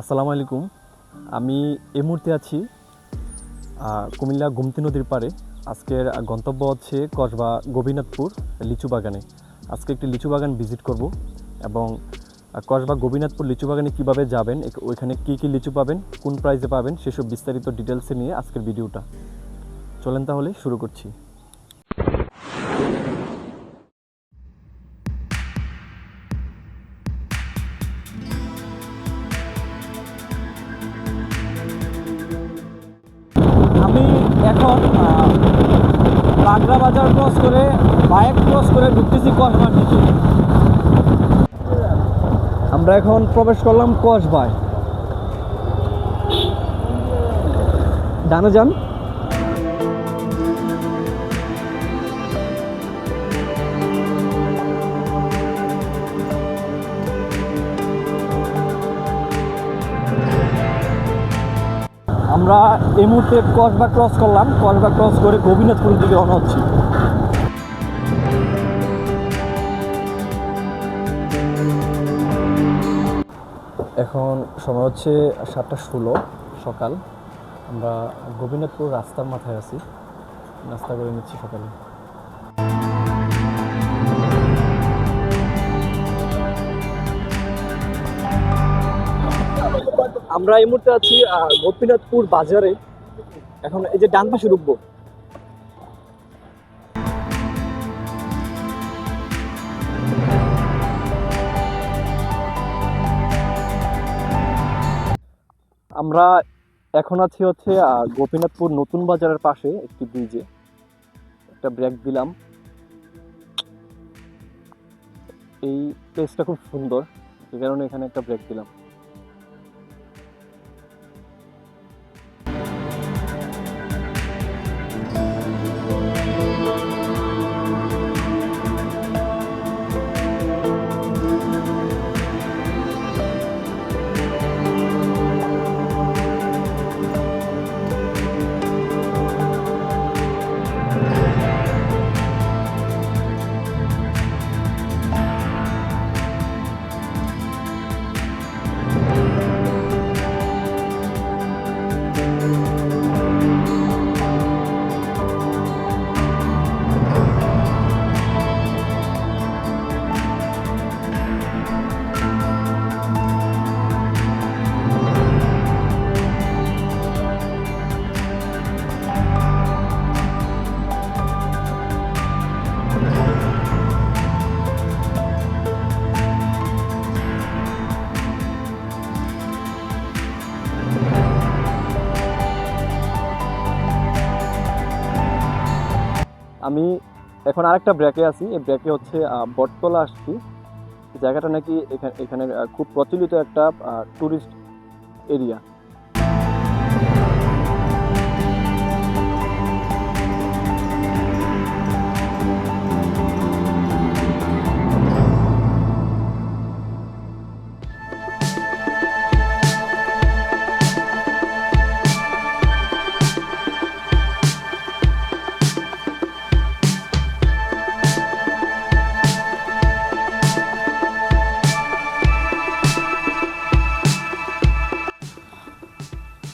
আসসালামু আলাইকুম। আমি এই মুহূর্তে আছি কুমিল্লা গুমতি নদীর পাড়ে। আজকের গন্তব্য হচ্ছে কসবা গোপীনাথপুর লিচু বাগানে। আজকে একটি লিচু বাগান ভিজিট করব এবং কসবা গোপীনাথপুর লিচু বাগানে কীভাবে যাবেন ওইখানে কী কী লিচু পাবেন, কোন প্রাইসে পাবেন, সেসব বিস্তারিত ডিটেলসে নিয়ে আজকের ভিডিওটা চলেন তাহলে শুরু করছি। এখন লাগরা বাজার ক্রস করে বাইক ক্রস করে ঢুকতেছি কসবার দিকে আমরা এখন প্রবেশ করলাম কসবায় ডানে যান। আমরা এই মুহূর্তে কসবা ক্রস করলাম। কসবা ক্রস করে গোবিনাথপুরের দিকে রওনা হচ্ছি। এখন সময় হচ্ছে সাতটা ষোলো সকাল। আমরা গোবিনাথপুর রাস্তার মাথায় আছি। নাস্তা করে নিচ্ছি সকালে। আমরা এই মুহূর্তে আছি গোপীনাথপুর বাজারে। এখন এই যে ডান পাশে ঢুকবো আমরা এখন আছি হচ্ছে গোপীনাথপুর নতুন বাজারের পাশে একটি ব্রিজে একটা ব্রেক দিলাম। এই প্লেসটা খুব সুন্দর। যে কারণে এখানে একটা ব্রেক দিলাম। আমি এখন আরেকটা ব্র্যাকে আছি। এই ব্র্যাকে হচ্ছে বটতলা আসছি। জায়গাটা নাকি এখানে এখানে খুব প্রচলিত একটা ট্যুরিস্ট এরিয়া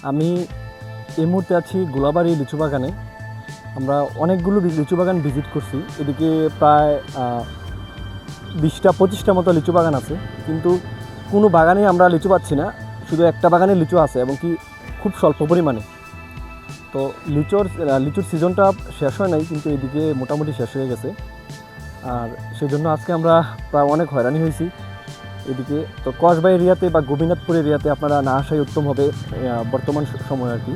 আমি এই মুহূর্তে আছি গোলাবাড়ি লিচু বাগানে। আমরা অনেকগুলো লিচু বাগান ভিজিট করছি। এদিকে প্রায় বিশটা, পঁচিশটা মতো লিচু বাগান আছে। কিন্তু কোনো বাগানে আমরা লিচু পাচ্ছি না। শুধু একটা বাগানে লিচু আছে এবং কি খুব স্বল্প পরিমাণে। তো লিচুর লিচুর সিজনটা শেষ হয় নাই, কিন্তু এদিকে মোটামুটি শেষ হয়ে গেছে। আর সেজন্য আজকে আমরা প্রায় অনেক হয়রানি হয়েছি। এদিকে, তো কসবা এরিয়াতে বা গোপীনাথপুর এরিয়াতে আপনারা না আসাই উত্তম হবে বর্তমান সময় আর কি।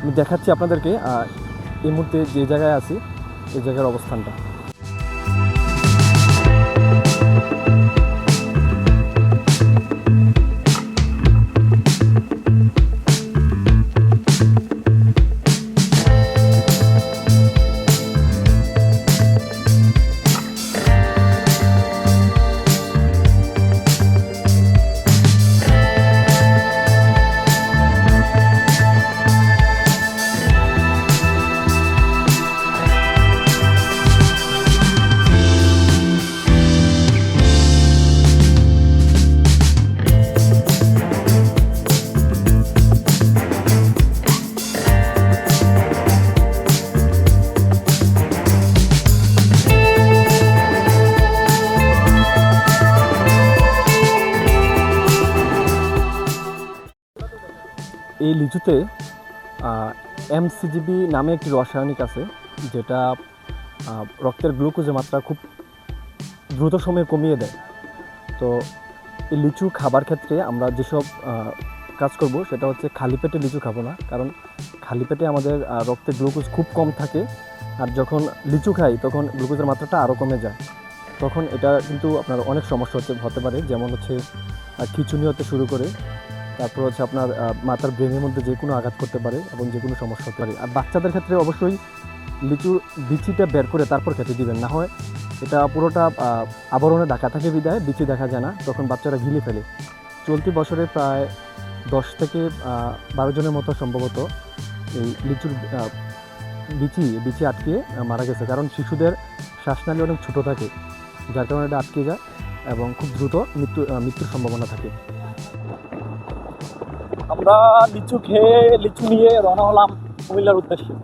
আমি দেখাচ্ছি আপনাদেরকে এই মুহূর্তে যে জায়গায় আছি, এই জায়গার অবস্থানটা। এই লিচুতে এমসিজিবি নামে একটি রাসায়নিক আছে, যেটা রক্তের গ্লুকোজের মাত্রা খুব দ্রুত সময়ে কমিয়ে দেয়। তো এই লিচু খাবার ক্ষেত্রে আমরা যেসব কাজ করব, সেটা হচ্ছে খালি পেটে লিচু খাব না। কারণ খালি পেটে আমাদের রক্তে গ্লুকোজ খুব কম থাকে, আর যখন লিচু খাই, তখন গ্লুকোজের মাত্রাটা আরও কমে যায়। তখন এটা কিন্তু আপনার অনেক সমস্যা হতে হতে পারে, যেমন হচ্ছে খিঁচুনি হতে শুরু করে। তারপর হচ্ছে আপনার মাথার ব্রেনের মধ্যে যে কোনো আঘাত করতে পারে এবং যে কোনো সমস্যা হতে পারে। আর বাচ্চাদের ক্ষেত্রে অবশ্যই লিচুর বিচিটা বের করে তারপর খেতে দিবেন। না হয় এটা পুরোটা আবরণে ঢাকা থাকে বিদায়, বিচি দেখা যায় না, তখন বাচ্চারা গিলে ফেলে। চলতি বছরে প্রায় দশ থেকে বারো জনের মতো সম্ভবত এই লিচুর বিচি বিচি আটকে মারা গেছে। কারণ শিশুদের শ্বাসনালী অনেক ছোটো থাকে, যার কারণে এটা আটকে যায় এবং খুব দ্রুত মৃত্যু মৃত্যুর সম্ভাবনা থাকে। আমরা লিচু খেয়ে লিচু নিয়ে রওনা হলাম কুমিল্লার উদ্দেশ্যে।